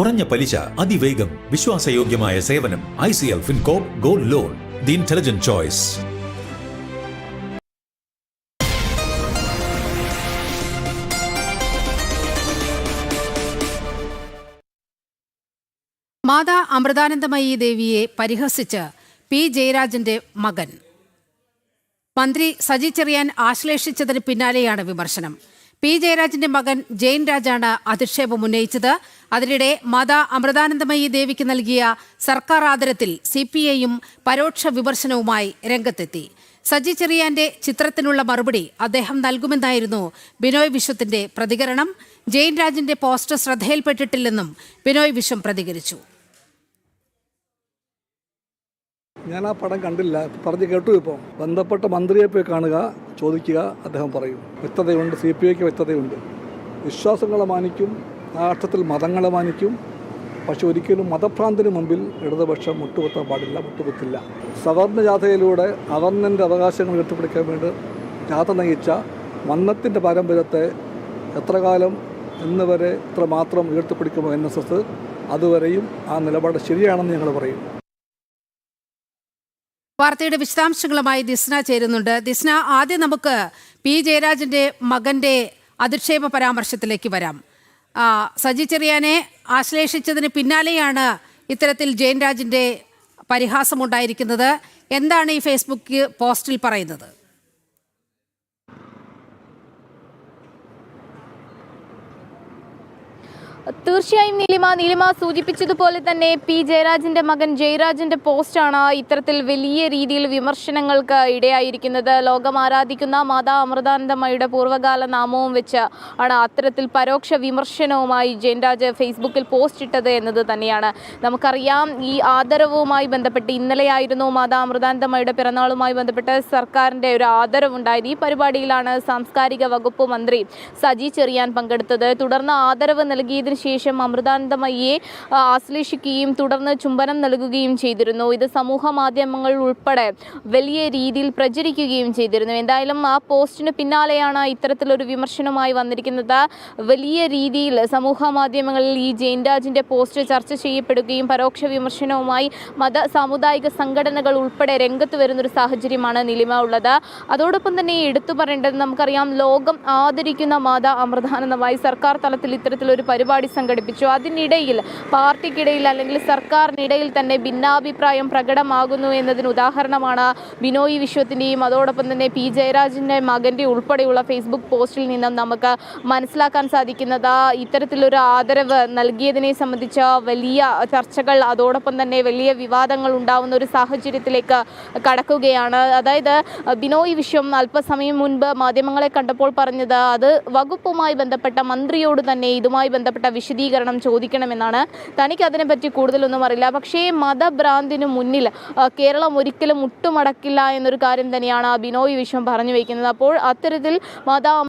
കുറഞ്ഞ പലിശ അതിവേഗം വിശ്വാസയോഗ്യമായ സേവനം I C L Fincorp gold loan the intelligent choice. Mata Amritanandamayi ദേവിയെ പരിഹസിച്ച് പി ജയരാജന്റെ മകൻ. മന്ത്രി സജി ചെറിയാൻ ആശ്ലേഷിച്ചതിന് പിന്നാലെയാണ് വിമർശനം. പി ജയരാജന്റെ മകൻ ജയൻ രാജാണ് അധിക്ഷേപം ഉന്നയിച്ചത്. അതിനിടെ മാതാ അമൃതാനന്ദമയി ദേവിക്ക് നൽകിയ സർക്കാർ ആദരത്തിൽ സി പി ഐയും പരോക്ഷ വിമർശനവുമായി രംഗത്തെത്തി. സജി ചെറിയാന്റെ ചിത്രത്തിനുള്ള മറുപടി അദ്ദേഹം നൽകുമെന്നായിരുന്നു ബിനോയ് വിശ്വത്തിന്റെ പ്രതികരണം. ജയിൻ രാജിന്റെ പോസ്റ്റർ ശ്രദ്ധയിൽപ്പെട്ടിട്ടില്ലെന്നും ബിനോയ് വിശ്വം പ്രതികരിച്ചു. ഞാൻ ആ പടം കണ്ടില്ല. പറഞ്ഞു കേട്ടു ഇപ്പോൾ ബന്ധപ്പെട്ട മന്ത്രിയെ പോയി കാണുക ചോദിക്കുക അദ്ദേഹം പറയും. വ്യക്തതയുണ്ട് സി പി ഐക്ക് വ്യക്തതയുണ്ട്. വിശ്വാസങ്ങളെ മാനിക്കും അർത്ഥത്തിൽ മതങ്ങളെ മാനിക്കും. പക്ഷെ ഒരിക്കലും മതഭ്രാന്തിന് മുമ്പിൽ ഇടതുപക്ഷം മുട്ടുകുത്താൻ പാടില്ല മുട്ടുകുത്തില്ല. സവർണ ജാഥയിലൂടെ അവർണന്റെ അവകാശങ്ങൾ കെട്ടിപ്പിടിക്കാൻ വേണ്ടി ജാഥ നയിച്ച വന്നത്തിന്റെ പാരമ്പര്യത്തെ എത്ര കാലം ഇന്ന് വരെ ഇത്ര മാത്രം ഉയർത്തിപ്പിടിക്കുമോ എൻ എസ് എസ് അതുവരെയും ആ നിലപാട് ശരിയാണെന്ന് ഞങ്ങൾ പറയും. വാർത്തയുടെ വിശദാംശങ്ങളുമായി ദിസ്ന ചേരുന്നുണ്ട്. ദിസ്ന ആദ്യം നമുക്ക് പി ജയരാജന്റെ മകന്റെ അധിക്ഷേപ പരാമർശത്തിലേക്ക് വരാം. സജി ചെറിയാനെ ആശ്ലേഷിച്ചതിന് പിന്നാലെയാണ് ഇത്തരത്തിൽ ജയൻ രാജിന്റെ പരിഹാസമുണ്ടായിരിക്കുന്നത്. എന്താണ് ഈ ഫേസ്ബുക്ക് പോസ്റ്റിൽ പറയുന്നത്? തീർച്ചയായും നീലിമ നീലിമ സൂചിപ്പിച്ചതുപോലെ തന്നെ പി ജയരാജന്റെ മകൻ ജയരാജന്റെ പോസ്റ്റാണ് ഇത്തരത്തിൽ വലിയ രീതിയിൽ വിമർശനങ്ങൾക്ക് ഇടയായിരിക്കുന്നത്. ലോകം ആരാധിക്കുന്ന മാതാ അമൃതാനന്ദമ്മയുടെ പൂർവകാല നാമവും വെച്ച് ആണ് അത്തരത്തിൽ പരോക്ഷ വിമർശനവുമായി ജയൻരാജ് ഫേസ്ബുക്കിൽ പോസ്റ്റ് ഇട്ടത് എന്നത് തന്നെയാണ്. നമുക്കറിയാം ഈ ആദരവുമായി ബന്ധപ്പെട്ട് ഇന്നലെയായിരുന്നു മാതാ അമൃതാനന്ദമ്മയുടെ പിറന്നാളുമായി ബന്ധപ്പെട്ട് സർക്കാരിന്റെ ഒരു ആദരവുണ്ടായത് ഈ പരിപാടിയിലാണ് സാംസ്കാരിക വകുപ്പ് മന്ത്രി സജി ചെറിയാൻ പങ്കെടുത്തത്. തുടർന്ന് ആദരവ് നൽകിയതിനു ശേഷം അമൃതാനന്ദമയ്യെ ആശ്ലേഷിക്കുകയും തുടർന്ന് ചുംബനം നൽകുകയും ചെയ്തിരുന്നു. ഇത് സമൂഹ മാധ്യമങ്ങൾ ഉൾപ്പെടെ വലിയ രീതിയിൽ പ്രചരിക്കുകയും ചെയ്തിരുന്നു. എന്തായാലും ആ പോസ്റ്റിന് പിന്നാലെയാണ് ഇത്തരത്തിലൊരു വിമർശനമായി വന്നിരിക്കുന്നത്. വലിയ രീതിയിൽ സമൂഹ മാധ്യമങ്ങളിൽ ഈ ജയൻരാജിന്റെ പോസ്റ്റ് ചർച്ച ചെയ്യപ്പെടുകയും പരോക്ഷ വിമർശനവുമായി മത സാമുദായിക സംഘടനകൾ ഉൾപ്പെടെ രംഗത്ത് വരുന്നൊരു സാഹചര്യമാണ് നിലിമ ഉള്ളത്. അതോടൊപ്പം തന്നെ എടുത്തു പറയേണ്ടത് നമുക്കറിയാം ലോകം ആദരിക്കുന്ന മാതാ അമൃതാനന്ദമായി സർക്കാർ തലത്തിൽ ഇത്തരത്തിലൊരു പരിപാടി സംഘടിപ്പിച്ചു. അതിനിടയിൽ പാർട്ടിക്കിടയിൽ അല്ലെങ്കിൽ സർക്കാരിനിടയിൽ തന്നെ ഭിന്നാഭിപ്രായം പ്രകടമാകുന്നു എന്നതിന് ഉദാഹരണമാണ് ബിനോയ് വിശ്വത്തിന്റെയും അതോടൊപ്പം തന്നെ പി ജയരാജന്റെ മകന്റെ ഉൾപ്പെടെയുള്ള ഫേസ്ബുക്ക് പോസ്റ്റിൽ നിന്നും നമുക്ക് മനസ്സിലാക്കാൻ സാധിക്കുന്നത്. ഇത്തരത്തിലൊരു ആദരവ് നൽകിയതിനെ സംബന്ധിച്ച വലിയ ചർച്ചകൾ അതോടൊപ്പം തന്നെ വലിയ വിവാദങ്ങൾ ഉണ്ടാവുന്ന ഒരു സാഹചര്യത്തിലേക്ക് കടക്കുകയാണ്. അതായത് ബിനോയ് വിശ്വം അല്പസമയം മുൻപ് മാധ്യമങ്ങളെ കണ്ടപ്പോൾ പറഞ്ഞത് അത് വകുപ്പുമായി ബന്ധപ്പെട്ട മന്ത്രിയോട് തന്നെ ഇതുമായി ബന്ധപ്പെട്ട വിശദീകരണം ചോദിക്കണമെന്നാണ്. തനിക്ക് അതിനെപ്പറ്റി കൂടുതലൊന്നും അറിയില്ല. പക്ഷേ മതഭ്രാന്തിനു മുന്നിൽ കേരളം ഒരിക്കലും മുട്ടുമടക്കില്ല എന്നൊരു കാര്യം തന്നെയാണ് ബിനോയ് വിശ്വം പറഞ്ഞു വയ്ക്കുന്നത് അപ്പോൾ അത്തരത്തിൽ മത